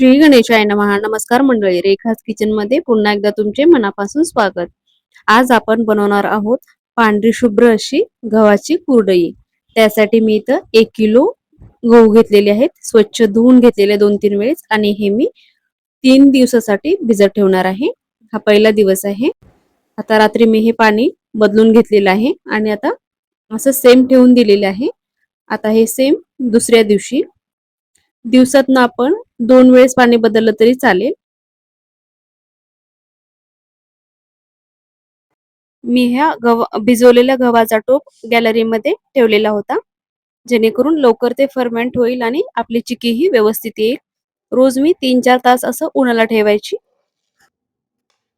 श्री गणेशाय नमः. नमस्कार मंडळी रेखास किचनमध्ये पुन्हा एकदा तुमचे मनापासून स्वागत. आज आपण बनवणार आहोत पांढरी शुभ्र अशी गव्हाची कुरडई. त्यासाठी मी इथं एक किलो गहू घेतलेले आहेत. स्वच्छ धुवून घेतलेले दोन तीन वेळेस आणि हे मी तीन दिवसासाठी भिजत ठेवणार आहे. हा पहिला दिवस आहे. आता रात्री मी हे पाणी बदलून घेतलेलं आहे आणि आता असं सेम ठेवून दिलेले आहे. आता हे सेम दुसऱ्या दिवशी. दिवसातनं आपण दोन वेळेस पाणी बदललं तरी चालेल. मी ह्या गव भिजवलेल्या गव्हाचा टोप गॅलरीमध्ये ठेवलेला होता. जेणेकरून लवकर ते फर्मेंट होईल आणि आपली चिकी ही व्यवस्थित येईल. रोज मी तीन चार तास असं उन्हाला ठेवायची.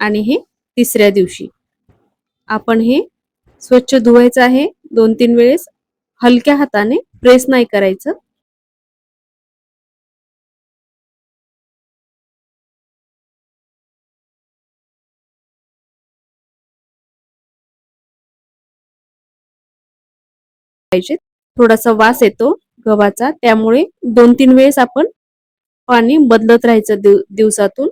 आणि हे तिसऱ्या दिवशी. आपण हे स्वच्छ धुवायचं आहे. दोन तीन वेळेस हलक्या हाताने प्रेस नाही करायचं. पाहिजे थोडासा वास येतो गव्हाचा. त्यामुळे दोन तीन वेळेस आपण पाणी बदलत राहायचं दिव दिवसातून.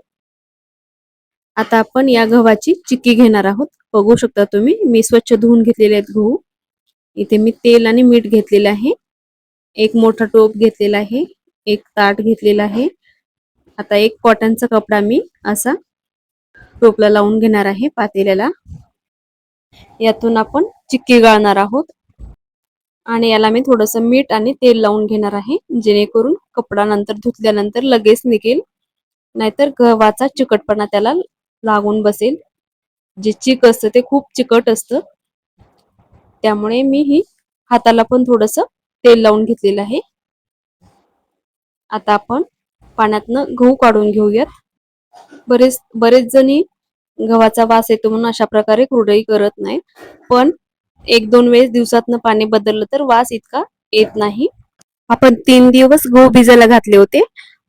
आता आपण या गव्हाची चिक्की घेणार आहोत. बघू शकता तुम्ही मी स्वच्छ धुवून घेतलेले आहेत गहू. इथे मी तेल आणि मीठ घेतलेलं आहे. एक मोठा टोप घेतलेला आहे. एक ताट घेतलेला आहे. आता एक कॉटनचा कपडा मी असा टोपला लावून घेणार आहे पातेल्याला. यातून आपण चिक्की गाळणार आहोत. आणि याला मी थोडस मीठ आणि तेल लावून घेणार आहे जेणेकरून कपडा नंतर धुतल्यानंतर लगेच निघेल. नाहीतर गव्हाचा चिकटपणा त्याला लागून बसेल. जे चिक असतं ते खूप चिकट असतं. त्यामुळे मी ही हाताला पण थोडस तेल लावून घेतलेलं आहे. आता आपण पाण्यातनं गहू काढून घेऊयात. बरेच बरेच जणी गव्हाचा वास येतो म्हणून अशा प्रकारे कुरडई करत नाही पण एक दोन वेळेस दिवसातनं पाणी बदललं तर वास इतका येत नाही. आपण तीन दिवस गहू भिजायला घातले होते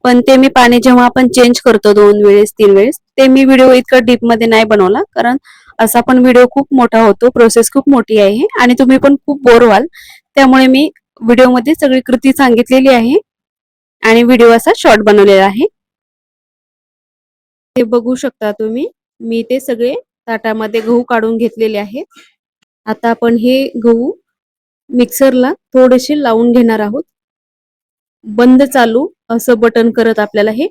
पण ते मी पाणी जेव्हा आपण चेंज करतो दोन वेळेस तीन वेळेस ते मी व्हिडिओ इतका डीपमध्ये नाही बनवला कारण असा पण व्हिडिओ खूप मोठा होतो प्रोसेस खूप मोठी आहे आणि तुम्ही पण खूप बोर व्हाल. त्यामुळे मी व्हिडिओमध्ये सगळी कृती सांगितलेली आहे आणि व्हिडिओ असा शॉर्ट बनवलेला आहे. ते बघू शकता तुम्ही मी ते सगळे ताटामध्ये गहू काढून घेतलेले आहेत. आता आपण हे गहू मिक्सरला थोडेसे लावून घेणार आहोत. बंद चालू असं बटन करत आपल्याला हे.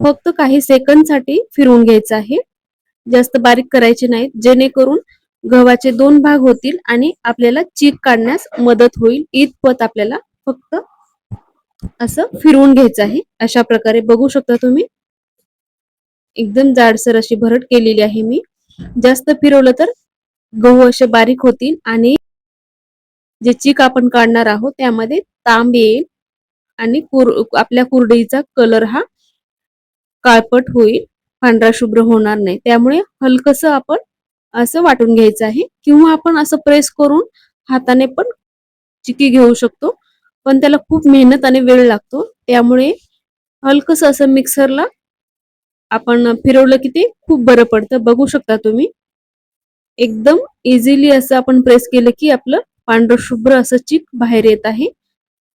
फक्त काही सेकंदसाठी फिरवून घ्यायचं आहे. जास्त बारीक करायचे नाहीत. जेणेकरून गव्हाचे दोन भाग होतील आणि आपल्याला चीक काढण्यास मदत होईल. इतपत आपल्याला फक्त असं फिरवून घ्यायचं आहे. अशा प्रकारे बघू शकता तुम्ही. एकदम जाडसर अशी भरट केलेली आहे मी. जास्त फिरवलं तर गहू असे बारीक होतील आणि जे चीक आपण काढणार आहोत त्यामध्ये तांब येईल आणि कुर आपल्या कुरडईचा कलर हा काळपट होईल. पांढरा शुभ्र होणार नाही. त्यामुळे हलकस आपण असं वाटून घ्यायचं आहे. किंवा आपण असं प्रेस करून हाताने पण चिकी घेऊ शकतो. पण त्याला खूप मेहनत आणि वेळ लागतो. त्यामुळे हलकस असं मिक्सरला आपण फिरवलं की ते खूप बरं पडतं. बघू शकता तुम्ही. एकदम इझिली असं आपण प्रेस केलं की आपलं पांढरं शुभ्र असं चिक बाहेर येत आहे.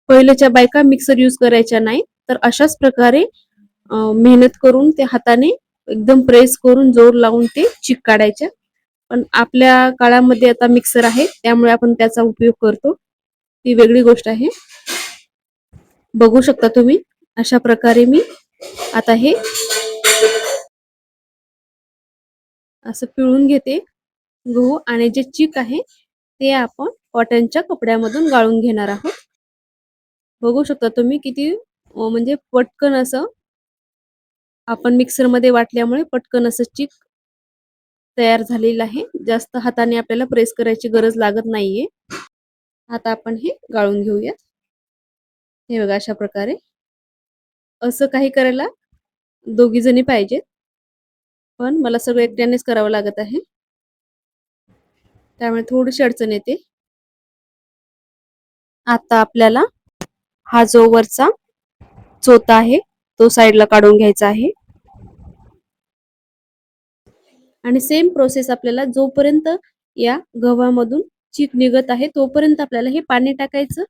पहिल्याच्या बायका मिक्सर युज करायच्या नाही तर अशाच प्रकारे मेहनत करून ते हाताने एकदम प्रेस करून जोर लावून ते चिक काढायच्या. पण आपल्या काळामध्ये आता मिक्सर आहे त्यामुळे आपण त्याचा उपयोग करतो. ती वेगळी गोष्ट आहे. बघू शकता तुम्ही अशा प्रकारे मी आता हे असं पिळून घेते. गहू आणि जे चिक आहे ते आपण कॉटनच्या कपड्यामधून गाळून घेणार आहोत. बघू शकता तुम्ही किती म्हणजे पटकन असं आपण मिक्सरमध्ये वाटल्यामुळे पटकन असं चिक तयार झालेलं आहे. जास्त हाताने आपल्याला प्रेस करायची गरज लागत नाहीये. आता आपण हे गाळून घेऊया. हे बघा अशा प्रकारे. असं काही करायला दोघी जणी पाहिजेत. पण मला सगळं एकट्यानेच करावं लागत आहे. त्यामुळे थोडीशी अडचण येते. आता आपल्याला हा जो वरचा चोता आहे तो साईडला काढून घ्यायचा आहे. आणि सेम प्रोसेस आपल्याला जोपर्यंत या गव्हामधून चीक निघत आहे तोपर्यंत आपल्याला हे पाणी टाकायचं.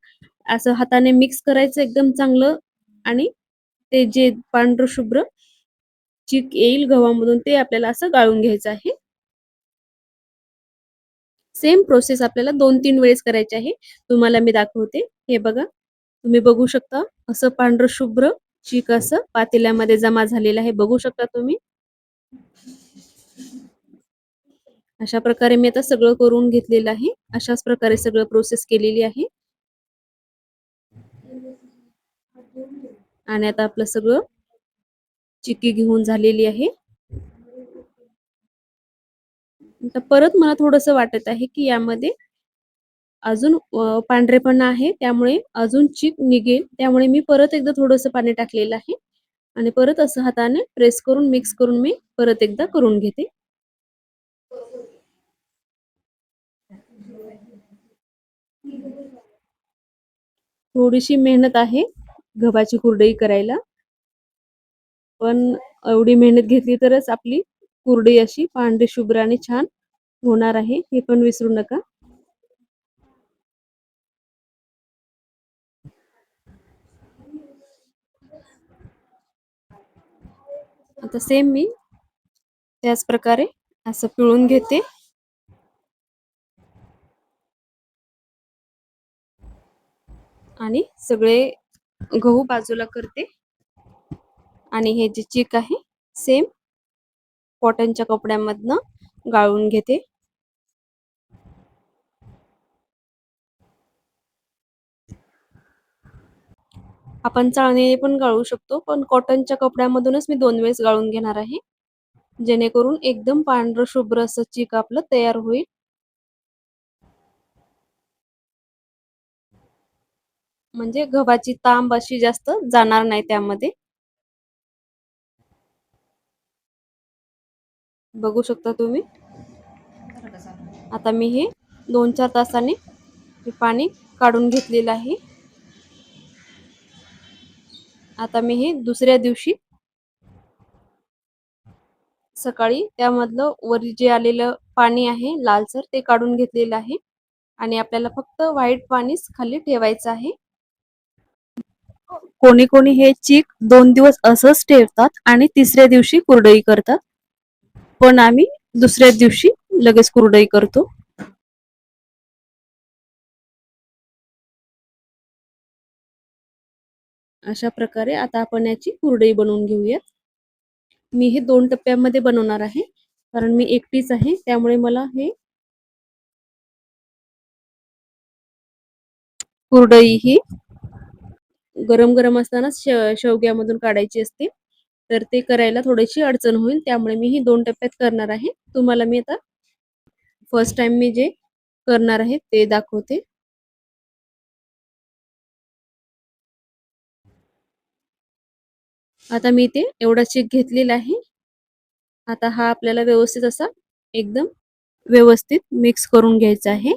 असं हाताने मिक्स करायचं एकदम चांगलं आणि ते जे पांढरशुभ्र चीक येईल गव्हामधून ते आपल्याला असं गाळून घ्यायचं आहे. सेम प्रोसेस आपल्याला दोन तीन वेळेस करायची आहे. तुम्हाला मी दाखवते. हे बघा. तुम्ही बघू शकता असं पांढर शुभ्र चीक असं पातेल्यामध्ये जमा झालेलं आहे. बघू शकता तुम्ही. अशा प्रकारे मी आता सगळं करून घेतलेलं आहे. अशाच प्रकारे सगळं प्रोसेस केलेली आहे. आणि आता आपलं सगळं चिक्की घेऊन झालेली आहे. आता परत मला थोडस वाटत आहे की यामध्ये अजून पांढरेपणा आहे. त्यामुळे अजून चीक निघेल. त्यामुळे मी परत एकदा थोडस पाणी टाकलेलं आहे. आणि परत असं हाताने प्रेस करून मिक्स करून मी परत एकदा करून घेते. थोडीशी मेहनत आहे गव्हाची कुरडई करायला. पण एवढी मेहनत घेतली तरच आपली कोरडी अशी पांढरी शुभ्र आणि छान होणार आहे. हे पण विसरू नका. आता सेम मी त्याच प्रकारे असं पिळून घेते. आणि सगळे गहू बाजूला करते. आणि हे जे चीक आहे सेम कॉटनच्या कपड्यामधनं गाळून घेते. आपण चाळणीने पण गाळू शकतो पण कॉटनच्या कपड्यामधूनच मी दोन वेळेस गाळून घेणार आहे. जेणेकरून एकदम पांढरं शुभ्र असं चीक आपलं तयार होईल. म्हणजे गव्हाची तांब अशी जास्त जाणार नाही त्यामध्ये. बघू शकता तुम्ही. आता मी हे दोन चार तासाने हे पाणी काढून घेतलेलं आहे. आता मी हे दुसऱ्या दिवशी सकाळी त्यामधलं वरी जे आलेलं पाणी आहे लालसर ते काढून घेतलेलं आहे. आणि आपल्याला फक्त व्हाईट पाणीच खाली ठेवायचं आहे. कोणी कोणी हे चीक दोन दिवस असंच ठेवतात आणि तिसऱ्या दिवशी कुरडई करतात. पण आम्ही दुसऱ्याच दिवशी लगेच कुरडई करतो. अशा प्रकारे आता आपण याची कुरडई बनवून घेऊयात. मी हे दोन टप्प्यामध्ये बनवणार आहे. कारण मी एकटीच आहे त्यामुळे मला हे कुरडई ही गरम गरम असताना शेवग्यामधून काढायची असते. तर ते करायला थोडीशी अडचण होईल त्यामुळे मी ही दोन टप्प्यात करणार आहे. तुम्हाला मी आता फर्स्ट टाइम मी जे करणार आहे ते दाखवते. आता मी ते एवढा चेक घेतलेला आहे. आता हा आपल्याला व्यवस्थित असा एकदम व्यवस्थित मिक्स करून घ्यायचा आहे.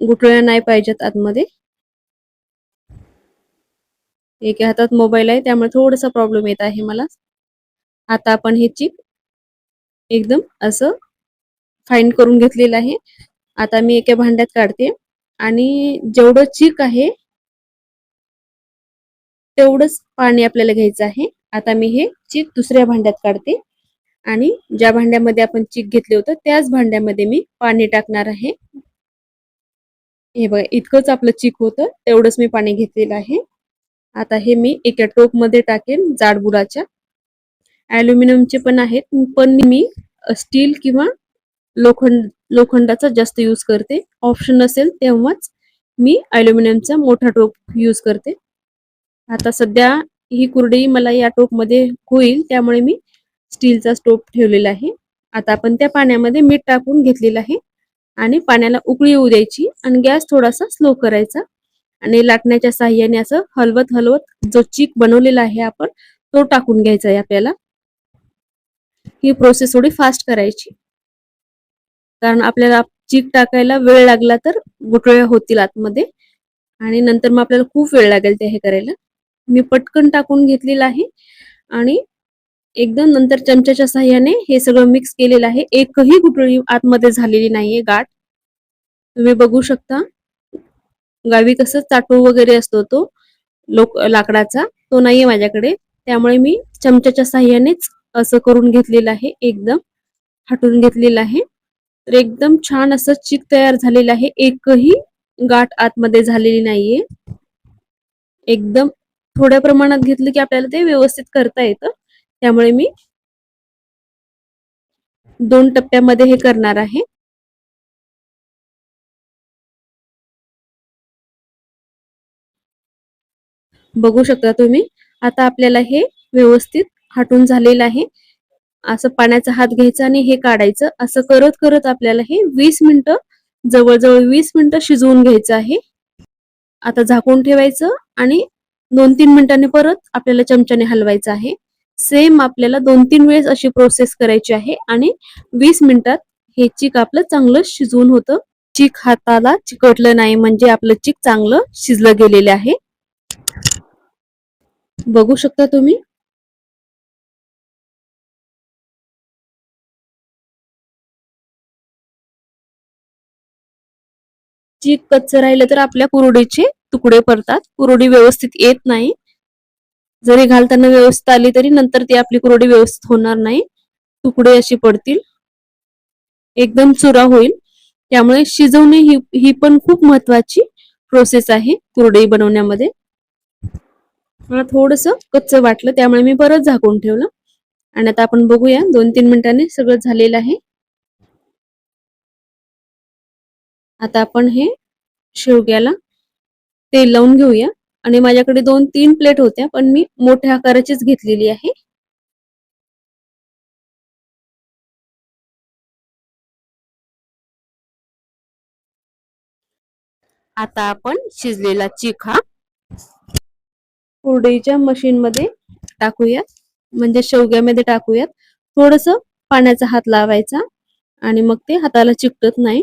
गुठळ्या नाही पाहिजेत आतमध्ये. एक हातात मोबाईल आहे त्यामुळे थोडासा प्रॉब्लेम येत आहे मला. आता आपण हे चीक एकदम असं फाईन करून घेतलेलं आहे. आता मी एका भांड्यात काढते आणि जेवढं चीक आहे तेवढंच पाणी आपल्याला घ्यायचं आहे. आता मी हे चीक दुसऱ्या भांड्यात काढते आणि ज्या भांड्यामध्ये आपण चीक घेतले होतं त्याच भांड्यामध्ये मी पाणी टाकणार आहे. हे बघा इतकंच आपलं चीक होतं तेवढंच मी पाणी घेतलेलं आहे. आता हे मी एका टोपमध्ये टाकेन जाडबुडाच्या. ॲल्युमिनियमचे पण आहेत पण मी स्टील किंवा लोखंड लोखंडाचा जास्त यूज करते. ऑप्शन असेल तेव्हाच मी ॲल्युमिनियमचा मोठा टोप यूज करते. आता सध्या ही कुरडी मला या टोपमध्ये होईल त्यामुळे मी स्टीलचा टोप ठेवलेला आहे. आता आपण त्या पाण्यामध्ये मीठ टाकून घेतलेलं आहे आणि पाण्याला उकळी येऊ द्यायची आणि गॅस थोडासा स्लो करायचा. आणि लाटण्याच्या साह्याने असं हलवत हलवत जो चीक बनवलेला आहे आपण तो टाकून घ्यायचा आहे आपल्याला. ही प्रोसेस थोडी फास्ट करायची. कारण आपल्याला चीक टाकायला वेळ लागला तर गुटळ्या होतील आतमध्ये. आणि नंतर मग आपल्याला खूप वेळ लागेल ते हे करायला. मी पटकन टाकून घेतलेलं आहे. आणि एकदम नंतर चमच्याच्या साह्याने हे सगळं मिक्स केलेलं आहे. एकही गुटळी आतमध्ये झालेली नाहीये गाठ. तुम्ही बघू शकता. गावी कसं चाटू वगैरे असतो तो लोक लाकडाचा तो नाहीये माझ्याकडे. त्यामुळे मी चमच्याच्या साह्यानेच असं करून घेतलेलं आहे एकदम हटून घेतलेलं आहे. तर एकदम छान असं चिक तयार झालेलं आहे एकही गाठ आतमध्ये झालेली नाहीये. एकदम थोड्या प्रमाणात घेतलं की आपल्याला ते व्यवस्थित करता येतं. त्यामुळे मी दोन टप्प्यामध्ये हे करणार आहे. बघू शकता तुम्ही. आता आपल्याला हे व्यवस्थित हाटून झालेलं आहे. असं पाण्याचा हात घ्यायचा आणि हे काढायचं. असं करत करत आपल्याला हे वीस मिनिटं जवळजवळ वीस मिनिटं शिजवून घ्यायचं आहे. आता झाकून ठेवायचं आणि दोन तीन मिनिटांनी परत आपल्याला चमच्याने हलवायचं आहे. सेम आपल्याला दोन तीन वेळेस अशी प्रोसेस करायची आहे आणि वीस मिनिटात हे चीक आपलं चांगलं शिजवून होतं. चीक हाताला चिकटलं नाही म्हणजे आपलं चीक चांगलं शिजलं गेलेलं आहे. बघू शकता तुम्ही. जी कच्च राहिलं तर आपल्या कुरडीचे तुकडे पडतात. कुरडी व्यवस्थित येत नाही. जरी घालताना व्यवस्थित आली तरी नंतर ती आपली कुरडी व्यवस्थित होणार नाही. तुकडे अशी पडतील. एकदम चुरा होईल. त्यामुळे शिजवणे ही ही पण खूप महत्वाची प्रोसेस आहे कुरडई बनवण्यामध्ये. मला थोडस कच्च वाटलं त्यामुळे मी परत झाकून ठेवलं. आणि आता आपण बघूया दोन तीन मिनिटांनी सगळं झालेलं आहे. आता आपण हे शेवग्याला तेल लावून घेऊया. आणि माझ्याकडे दोन तीन प्लेट होत्या पण मी मोठ्या आकाराचीच घेतलेली आहे. आता आपण शिजलेला चिक हा कुरडईच्या मशीनमध्ये टाकूयात. म्हणजे शेवग्यामध्ये टाकूयात. थोडस पाण्याचा हात लावायचा आणि मग ते हाताला चिकटत नाही.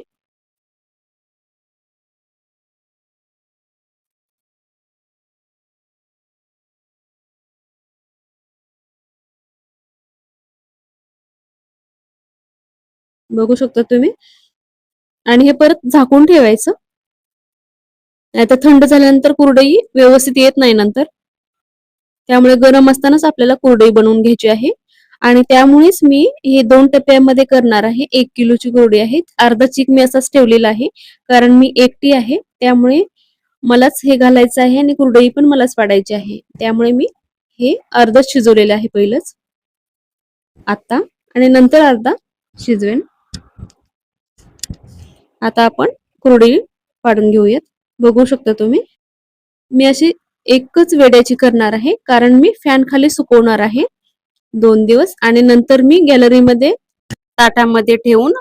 बघू शकता तुम्ही. आणि हे परत झाकून ठेवायचं. आता थंड झाल्यानंतर कुरडई व्यवस्थित येत नाही नंतर. त्यामुळे गरम असतानाच आपल्याला कोरडई बनवून घ्यायची आहे. आणि त्यामुळेच मी हे दोन टप्प्यामध्ये करणार आहे. एक किलोची कोरडी आहे. अर्धा चिक मी असाच ठेवलेला आहे. कारण मी एकटी आहे. त्यामुळे मलाच हे घालायचं आहे आणि कुरडई पण मलाच पाडायची आहे. त्यामुळे मी हे अर्धच शिजवलेलं आहे पहिलंच. आता आणि नंतर अर्धा शिजवेन. आता आपण कुरडई पाडून घेऊयात. बघू शकता तुम्ही. मी अशी एकच वेड्याची करणार आहे कारण मी फॅन खाली सुकवणार आहे. दोन दिवस आणि नंतर मी गॅलरीमध्ये ताटामध्ये ठेवून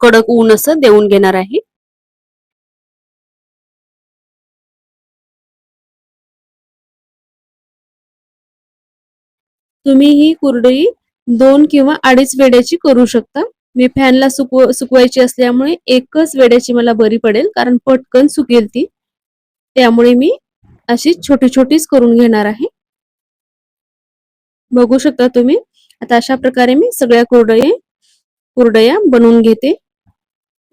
कडक ऊन असं देऊन घेणार आहे. तुम्ही ही कुरडई दोन किंवा अडीच वेड्याची करू शकता. मी फॅनला सुकव सुकवायची असल्यामुळे एकच वेड्याची मला बरी पडेल कारण पटकन सुकेल ती. त्यामुळे मी अशी छोटी छोटीच करून घेणार आहे. बघू शकता तुम्ही आता अशा प्रकारे मी सगळ्या कुरडया कुरडया बनवून घेते.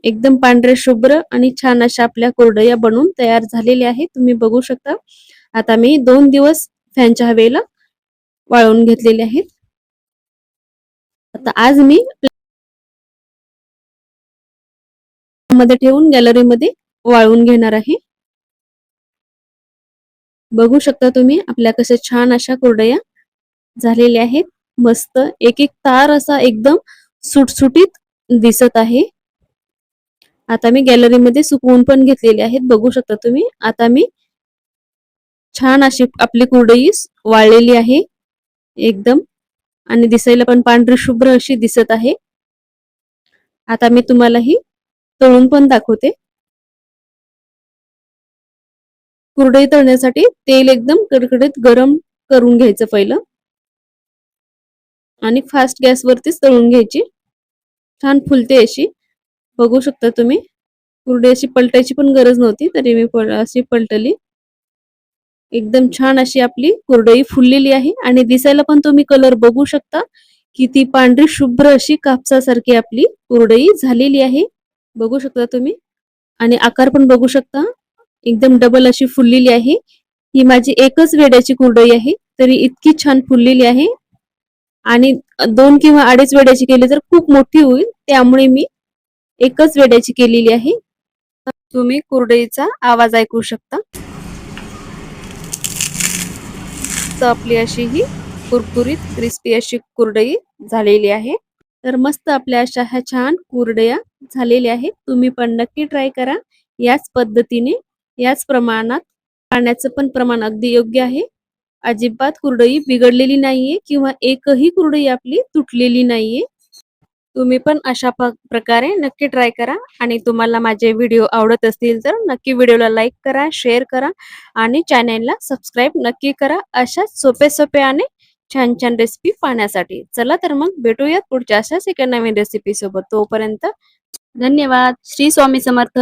एकदम पांढरे शुभ्र आणि छान अशा आपल्या कुरडया बनवून तयार झालेल्या आहेत. तुम्ही बघू शकता आता मी दोन दिवस फॅनच्या हवेला वाळवून घेतलेले आहेत. आता आज मी मध्ये ठेवून गॅलरीमध्ये वाळवून घेणार आहे. बघू शकता तुम्ही आपल्या कशा छान अशा कुरडया झालेल्या आहेत. मस्त एक एक तार असा एकदम सुटसुटीत दिसत आहे. आता मी गॅलरीमध्ये सुकवून पण घेतलेले आहेत बघू शकता तुम्ही. आता मी छान अशी आपली कुरडई वाळलेली आहे. एकदम. आणि दिसायला पण पांढरी शुभ्र अशी दिसत आहे. आता मी तुम्हाला ही तळून पण दाखवते. कुरडई तळण्यासाठी तेल एकदम कडकडीत गरम करून घ्यायचं पहिलं. आणि फास्ट गॅसवरतीच तळून घ्यायची. छान फुलते अशी. बघू शकता तुम्ही. कुरडई अशी पलटायची पण गरज नव्हती तरी मी अशी पलटली. एकदम छान अशी आपली कुरडई फुललेली आहे. आणि दिसायला पण तुम्ही कलर बघू शकता की ती पांढरी शुभ्र अशी कापसासारखी आपली कुरडई झालेली आहे. बघू शकता तुम्ही. आणि आकार पण बघू शकता. एकदम डबल अशी फुललेली आहे. ही माझी एकच वेड्याची कुरडई आहे. तरी इतकी छान फुललेली आहे. आणि दोन किंवा अडीच वेड्याची केली तर खूप मोठी होईल. त्यामुळे मी एकच वेड्याची केलेली आहे. तुम्ही कुरडईचा आवाज ऐकू शकता. तर आपली अशी ही कुरकुरीत क्रिस्पी अशी कुरडई झालेली आहे. तर मस्त आपल्या अशा ह्या छान कुरडया झालेल्या आहेत. तुम्ही पण नक्की ट्राय करा. याच पद्धतीने याच प्रमाणात पाण्याचं पण प्रमाण अगदी योग्य आहे. अजिबात कुरडई बिघडलेली नाहीये किंवा एकही कुरडई आपली तुटलेली नाहीये. तुम्ही पण अशा प्रकारे नक्की ट्राय करा आणि तुम्हाला माझे व्हिडिओ आवडत असतील तर नक्की व्हिडिओला लाईक करा शेअर करा आणि चॅनेलला सबस्क्राईब नक्की करा. अशाच सोपे सोपे आणि छान छान रेसिपी पाहण्यासाठी. चला तर मग भेटूयात पुढच्या अशाच एका नवीन रेसिपी सोबत. तोपर्यंत धन्यवाद. श्री स्वामी समर्थ.